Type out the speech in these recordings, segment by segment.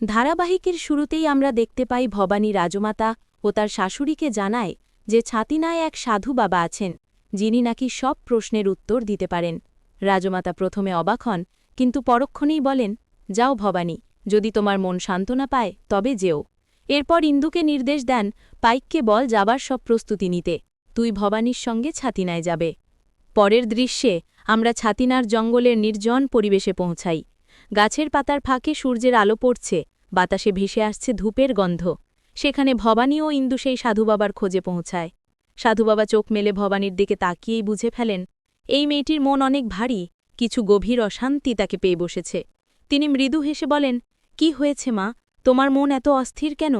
ধারাবাহিকের শুরুতেই আমরা দেখতে পাই ভবানী রাজমাতা ও তার শাশুড়িকে জানায় যে ছাতিনায় এক সাধু বাবা আছেন, যিনি নাকি সব প্রশ্নের উত্তর দিতে পারেন। রাজমাতা প্রথমে অবাক হন, কিন্তু পরক্ষণেই বলেন, যাও ভবানী, যদি তোমার মন সান্ত্বনা পায়, তবে যেও। এরপর ইন্দুকে নির্দেশ দেন, পাইককে বল যাবার সব প্রস্তুতি নিতে। তুই ভবানীর সঙ্গে ছাতিনায় যাবে। পরের দৃশ্যে আমরা ছাতিনার জঙ্গলের নির্জন পরিবেশে পৌঁছাই। গাছের পাতার ফাঁকে সূর্যের আলো পড়ছে, বাতাসে ভেসে আসছে ধূপের গন্ধ। সেখানে ভবানী ও ইন্দু সেই সাধুবাবার খোঁজে পৌঁছায়। সাধুবাবা চোখ মেলে ভবানীর দিকে তাকিয়েই বুঝে ফেলেন, এই মেয়েটির মন অনেক ভারী, কিছু গভীর অশান্তি তাকে পেয়ে বসেছে। তিনি মৃদু হেসে বলেন, কি হয়েছে মা? তোমার মন এত অস্থির কেন?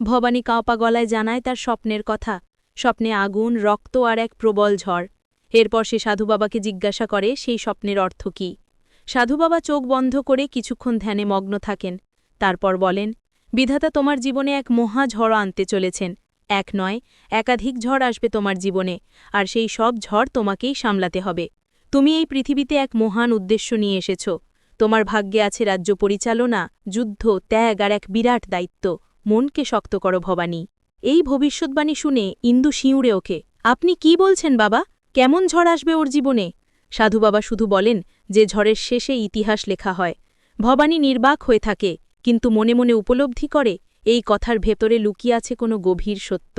ভবানী কাঁপা গলায় জানায় তার স্বপ্নের কথা। স্বপ্নে আগুন, রক্ত আর এক প্রবল ঝড়। এরপর সে সাধুবাবাকে জিজ্ঞাসা করে সেই স্বপ্নের অর্থ কী। সাধুবাবা চোখ বন্ধ করে কিছুক্ষণ ধ্যানে মগ্ন থাকেন। তারপর বলেন, বিধাতা তোমার জীবনে এক মহা ঝড় আনতে চলেছেন। এক নয়, একাধিক ঝড় আসবে তোমার জীবনে, আর সেই সব ঝড় তোমাকেই সামলাতে হবে। তুমি এই পৃথিবীতে এক মহান উদ্দেশ্য নিয়ে এসেছ। তোমার ভাগ্যে আছে রাজ্য পরিচালনা, যুদ্ধ, ত্যাগ আর এক বিরাট দায়িত্ব। মনকে শক্ত করো ভবানী। এই ভবিষ্যৎবাণী শুনে ইন্দু শিউড়ে ওকে আপনি কি বলছেন বাবা? কেমন ঝড় আসবে ওর জীবনে? সাধু বাবা শুধু বলেন যে ঝড়ের শেষে ইতিহাস লেখা হয়। ভবানী নির্বাক হয়ে থাকে, কিন্তু মনে মনে উপলব্ধি করে, এই কথার ভেতরে লুকিয়ে আছে কোনো গভীর সত্য।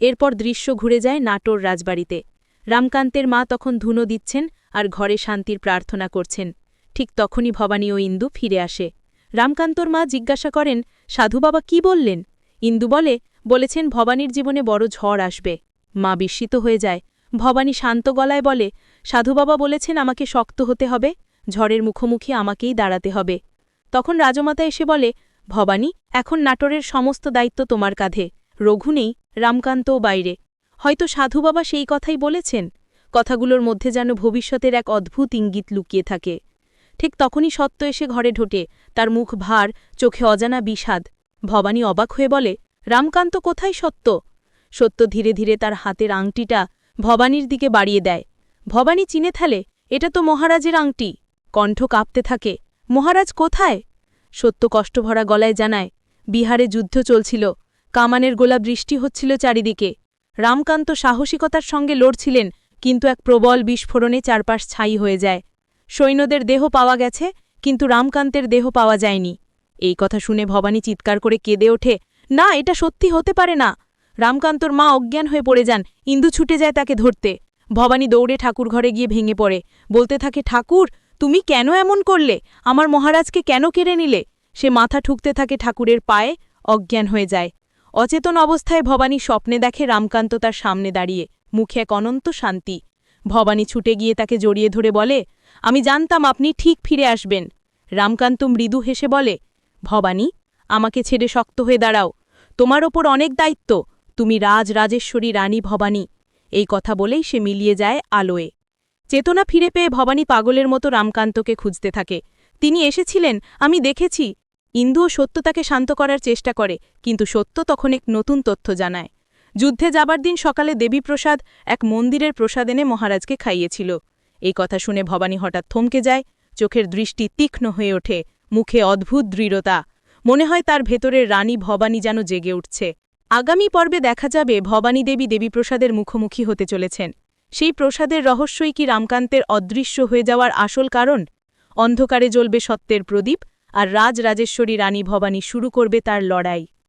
এরপর দৃশ্য ঘুরে যায় নাটোর রাজবাড়িতে। রামকান্তের মা তখন ধুনো দিচ্ছেন আর ঘরে শান্তির প্রার্থনা করছেন। ঠিক তখনই ভবানী ও ইন্দু ফিরে আসে। রামকান্তর মা জিজ্ঞাসা করেন, সাধু বাবা কি বললেন? ইন্দু বলে, বলেছেন ভবানীর জীবনে বড় ঝড় আসবে। মা বিস্মিত হয়ে যায়। ভবানী শান্ত গলায় বলে, সাধু বাবা বলেছেন আমাকে শক্ত হতে হবে, ঝড়ের মুখোমুখি আমাকেই দাঁড়াতে হবে। তখন রাজমাতা এসে বলে, ভবানী, এখন নাটোরের সমস্ত দায়িত্ব তোমার কাঁধে, রঘু নেই রামকান্তও বাইরে। হয়তো সাধু বাবা সেই কথাই বলেছেন, কথাগুলোর মধ্যে যেন ভবিষ্যতের এক অদ্ভুত ইঙ্গিত লুকিয়ে থাকে। ঠিক তখনই সত্য এসে ঘরে ঢোটে তার মুখ ভার, চোখে অজানা বিষাদ। ভবানী অবাক হয়ে বলে, রামকান্ত কোথায় সত্য? সত্য ধীরে ধীরে তার হাতের আংটিটা ভবানীর দিকে বাড়িয়ে দেয়। ভবানী চিনে ফেলে এটা তো মহারাজের আংটি। কণ্ঠ কাঁপতে থাকে, মহারাজ কোথায়? সত্য কষ্টভরা গলায় জানায়, বিহারে যুদ্ধ চলছিল, কামানের গোলা বৃষ্টি হচ্ছিল চারিদিকে। রামকান্ত সাহসিকতার সঙ্গে লড়ছিলেন, কিন্তু এক প্রবল বিস্ফোরণে চারপাশ ছাই হয়ে যায়। সৈন্যদের দেহ পাওয়া গেছে, কিন্তু রামকান্তের দেহ পাওয়া যায়নি। এই কথা শুনে ভবানী চিৎকার করে কেঁদে ওঠে, না, এটা সত্যি হতে পারে না। রামকান্তর মা অজ্ঞান হয়ে পড়ে যান। ইন্দু ছুটে যায় তাকে ধরতে। ভবানী দৌড়ে ঠাকুর ঘরে গিয়ে ভেঙে পড়ে। বলতে থাকে, ঠাকুর, তুমি কেন এমন করলে? আমার মহারাজকে কেন কেড়ে নিলে? সে মাথা ঠুকতে থাকে ঠাকুরের পায়ে, অজ্ঞান হয়ে যায়। অচেতন অবস্থায় ভবানী স্বপ্নে দেখে রামকান্ত তার সামনে দাঁড়িয়ে। মুখে এক অনন্ত শান্তি। ভবানী ছুটে গিয়ে তাকে জড়িয়ে ধরে বলে, আমি জানতাম আপনি ঠিক ফিরে আসবেন। রামকান্ত মৃদু হেসে বলে, ভবানী, আমাকে ছেড়ে শক্ত হয়ে দাঁড়াও। তোমার ওপর অনেক দায়িত্ব। তুমি রাজ রাজেশ্বরী রানী ভবানী। এই কথা বলেই সে মিলিয়ে যায় আলোয়। চেতনা ফিরে পেয়ে ভবানী পাগলের মতো রামকান্তকে খুঁজতে থাকে। তিনি এসেছিলেন, আমি দেখেছি। ইন্দুও সত্য তাকে শান্ত করার চেষ্টা করে, কিন্তু সত্য তখন এক নতুন তথ্য জানায়। যুদ্ধে যাবার দিন সকালে দেবীপ্রসাদ এক মন্দিরের প্রসাদ এনে মহারাজকে খাইয়েছিল। এই কথা শুনে ভবানী হঠাৎ থমকে যায়। চোখের দৃষ্টি তীক্ষ্ণ হয়ে ওঠে। মুখে অদ্ভুত দৃঢ়তা। মনে হয় তার ভেতরের রানী ভবানী যেন জেগে উঠছে। আগামী পর্বে দেখা যাবে ভবানী দেবী দেবীপ্রসাদের মুখোমুখি হতে চলেছেন। সেই প্রসাদের রহস্যই কি রামকান্তের অদৃশ্য হয়ে যাওয়ার আসল কারণ? অন্ধকারে জ্বলবে সত্যের প্রদীপ, আর রাজ রাজেশ্বরী রানী ভবানী শুরু করবে তার লড়াই।